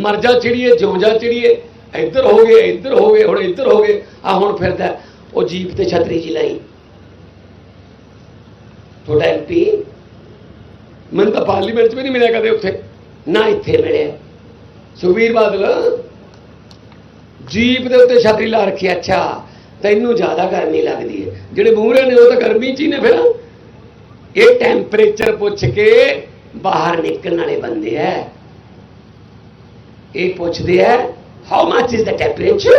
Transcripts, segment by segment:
ਮਰ ਜਾ ਚਿੜੀਏ ਜਿਉਂ ਜਾ ਚਿੜੀਏ। ਇੱਧਰ ਹੋ ਗਏ ਇੱਧਰ ਹੋ ਗਏ ਹੁਣ ਇੱਧਰ ਹੋ ਗਏ। ਆ ਹੁਣ ਫਿਰਦਾ ਉਹ ਜੀਪ ਤੇ ਛਤਰੀ ਜੀ ਲਾਈ। ਤੁਹਾਡਾ ਐਮਪੀ ਮੈਨੂੰ ਤਾਂ ਪਾਰਲੀਮੈਂਟ 'ਚ ਵੀ ਨਹੀਂ ਮਿਲਿਆ ਕਦੇ ਉੱਥੇ। ਨਾ ਇੱਥੇ ਮਿਲਿਆ। ਸੁਖਬੀਰ ਬਾਦਲ ਜੀਪ ਦੇ ਉੱਤੇ ਛਤਰੀ ਲਾ ਰੱਖੀ ਹੈ, ਅੱਛਾ ਤੈਨੂੰ ਜ਼ਿਆਦਾ ਗਰਮੀ ਲੱਗਦੀ ਹੈ। ਜਿਹੜੇ ਮੂਹਰੇ ਨੇ ਉਹ ਤਾਂ ਗਰਮੀ 'ਚ ਹੀ ਨੇ ਫਿਰ। ਇਹ ਟੈਂਪਰੇਚਰ ਪੁੱਛ ਕੇ ਬਾਹਰ ਨਿਕਲਣ ਵਾਲੇ ਬੰਦੇ ਐ ਇਹ ਪੁੱਛਦੇ ਹੈ how much is the temperature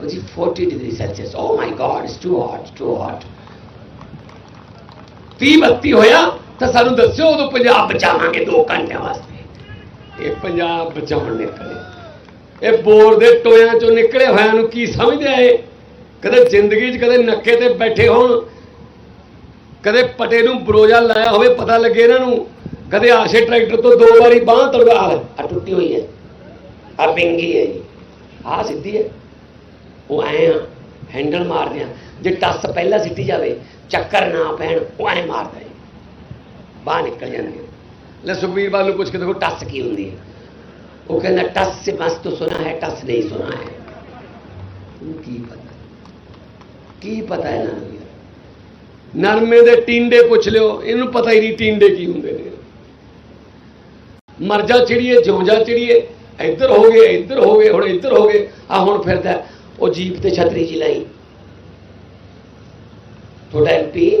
ਉਹ ਜੀ 40 degree Celsius oh my God it's too hot too hot 30 32 ਹੋਇਆ ਤਾਂ ਸਾਨੂੰ ਦੱਸਿਓ ਉਦੋਂ ਪੰਜਾਬ ਬਚਾਵਾਂਗੇ 2 ਘੰਟਿਆਂ ਵਾਸਤੇ। ਇਹ ਪੰਜਾਬ ਬਚਾਉਣ ਨਿਕਲੇ। ਇਹ ਬੋਰ ਦੇ ਟੋਇਆਂ ਚੋਂ ਨਿਕਲੇ ਹੋਇਆਂ ਨੂੰ ਕੀ ਸਮਝਦੇ ਆ ਇਹ? ਕਦੇ ਜ਼ਿੰਦਗੀ 'ਚ ਕਦੇ ਨੱਕੇ ਤੇ ਬੈਠੇ ਹੋਣ। ਕਦੇ ਪਟੇ ਨੂੰ ਬਰੋਜਾ ਲਾਇਆ ਹੋਵੇ, ਪਤਾ ਲੱਗੇ ਇਹਨਾਂ ਨੂੰ। ਕਦੇ ਆਸ਼ੇ ਟਰੈਕਟਰ ਤੋਂ ਦੋ ਵਾਰੀ ਬਾਹ ਤੜਵਾ ਆ ਟੁੱਟੀ ਹੋਈ ਹੈ ਆ ਪਿੰਗੀ ਹੈ ਜੀ। ਆ ਸਿੱਧੀ ਹੈ। ਉਹ ਐ ਆ, ਹੈਂਡਲ ਮਾਰਦੇ ਆ। ਜੇ ਟੱਸ ਪਹਿਲਾਂ ਸਿੱਟੀ ਜਾਵੇ, ਚੱਕਰ ਨਾ ਪੈਣ, ਉਹ ਐ ਮਾਰਦਾ ਹੈ ਬਾਹਰ ਨਿਕਲ ਜਾਂਦੀ ਹੈ। ਲੈ ਸੁਖਬੀਰ ਬਾਲ ਨੂੰ ਪੁੱਛ ਕੇ ਦੇਖੋ, ਟੱਸ ਕੀ ਹੁੰਦੀ ਹੈ? ਉਹ ਕਹਿੰਦਾ, ਟੱਸ ਸੇ ਬਸ ਤੋਂ ਸੁਣਾ ਹੈ, ਟੱਸ ਨਹੀਂ ਸੁਣਾ ਹੈ। ਕੀ ਪਤਾ? ਕੀ ਪਤਾ ਇਹਨਾਂ ਨੂੰ ਨਰਮੇ ਦੇ ਟਿੰਡੇ ਪੁੱਛ ਲਿਓ, ਇਹਨੂੰ ਪਤਾ ਹੀ ਨਹੀਂ ਟਿੰਡੇ ਕੀ ਹੁੰਦੇ ਨੇ। ਮਰ ਜਾ ਚਿੜੀਏ ਜਿਉਂ ਜਾ ਚਿੜੀਏ ਇੱਧਰ ਹੋ ਗਏ ਇੱਧਰ ਹੋ ਗਏ ਹੁਣ ਇੱਧਰ ਹੋ ਗਏ ਆ ਹੁਣ ਫਿਰਦਾ ਉਹ ਜੀਪ ਤੇ ਛਤਰੀ ਜੀ ਲਾਈ। ਤੁਹਾਡਾ ਐਮਪੀ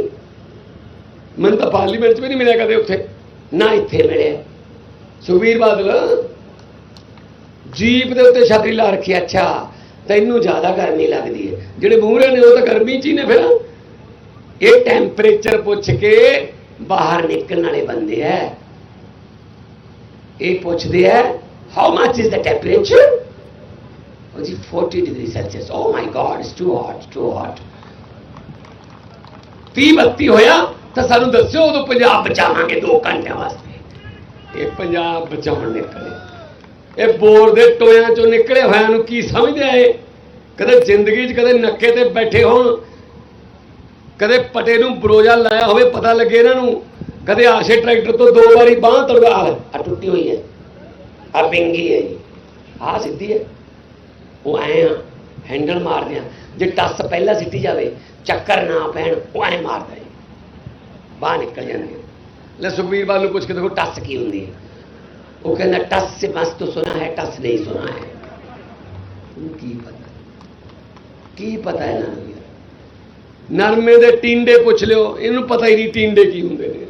ਮੈਨੂੰ ਤਾਂ ਪਾਰਲੀਮੈਂਟ 'ਚ ਵੀ ਨਹੀਂ ਮਿਲਿਆ ਕਦੇ ਉੱਥੇ। ਨਾ ਇੱਥੇ ਮਿਲਿਆ। ਸੁਖਬੀਰ ਬਾਦਲ ਜੀਪ ਦੇ ਉੱਤੇ ਛਤਰੀ ਲਾ ਰੱਖੀ ਹੈ, ਅੱਛਾ ਤੈਨੂੰ ਜ਼ਿਆਦਾ ਗਰਮੀ ਲੱਗਦੀ ਹੈ। ਜਿਹੜੇ ਮੂਹਰੇ ਨੇ ਉਹ ਤਾਂ ਗਰਮੀ 'ਚ ਹੀ ਨੇ ਫਿਰ। ਇਹ ਟੈਂਪਰੇਚਰ ਪੁੱਛ ਕੇ ਬਾਹਰ ਨਿਕਲਣ ਵਾਲੇ ਬੰਦੇ ਐ। ਇਹ ਪੁੱਛਦੇ ਐ how much is the temperature ਉਹ ਜੀ 40 degree Celsius oh my God it's too hot too hot 30 32 ਹੋਇਆ, ਤਾਂ ਸਾਨੂੰ ਦੱਸਿਓ ਉਦੋਂ ਪੰਜਾਬ ਬਚਾਵਾਂਗੇ 2 ਘੰਟਿਆਂ ਵਾਸਤੇ। ਇਹ ਪੰਜਾਬ ਬਚਾਉਣ ਨਿਕਲੇ। ਇਹ ਬੋਰ ਦੇ ਟੋਇਆਂ ਚੋਂ ਨਿਕਲੇ ਹੋਇਆਂ ਨੂੰ ਕੀ ਸਮਝਦੇ ਆ ਇਹ? ਕਦੇ ਜ਼ਿੰਦਗੀ 'ਚ ਕਦੇ ਨੱਕੇ ਤੇ ਬੈਠੇ ਹੋਣ, ਕਦੇ ਪਟੇ ਨੂੰ ਬਰੋਜਾ ਲਾਇਆ ਹੋਵੇ, ਪਤਾ ਲੱਗੇ ਇਹਨਾਂ ਨੂੰ। ਕਦੇ ਆਸ਼ੇ ਟਰੈਕਟਰ ਤੋਂ ਦੋ ਵਾਰੀ ਬਾਹ ਤੜਵਾ ਆ ਟੁੱਟੀ ਹੋਈ ਹੈ। ਆ ਪਿੰਗੀ ਹੈ ਜੀ। ਆ ਸਿੱਧੀ ਹੈ। ਉਹ ਐ ਆ ਹੈਂਡਲ ਮਾਰਦੇ ਆ। ਜੇ ਟੱਸ ਪਹਿਲਾਂ ਸਿੱਟੀ ਜਾਵੇ, ਚੱਕਰ ਨਾ ਪੈਣ, ਉਹ ਐ ਮਾਰਦਾ ਹੈ ਬਾਹਰ ਨਿਕਲ ਜਾਂਦੀ ਹੈ। ਲੈ ਸੁਖਬੀਰ ਬਾਲ ਨੂੰ ਪੁੱਛ ਕੇ ਦੇਖੋ ਟੱਸ ਕੀ ਹੁੰਦੀ ਹੈ। ਉਹ ਕਹਿੰਦਾ, ਟੱਸ ਸੇ ਬਸ ਤੋਂ ਸੁਣਾ ਹੈ, ਟੱਸ ਨਹੀਂ ਸੁਣਾ ਹੈ। ਉਹਨੂੰ ਕੀ ਪਤਾ? ਕੀ ਪਤਾ ਇਹਨਾਂ ਨੂੰ ਨਰਮੇ ਦੇ ਟਿੰਡੇ ਪੁੱਛ ਲਿਓ। ਇਹਨੂੰ ਪਤਾ ਹੀ ਨਹੀਂ ਟਿੰਡੇ ਕੀ ਹੁੰਦੇ ਨੇ।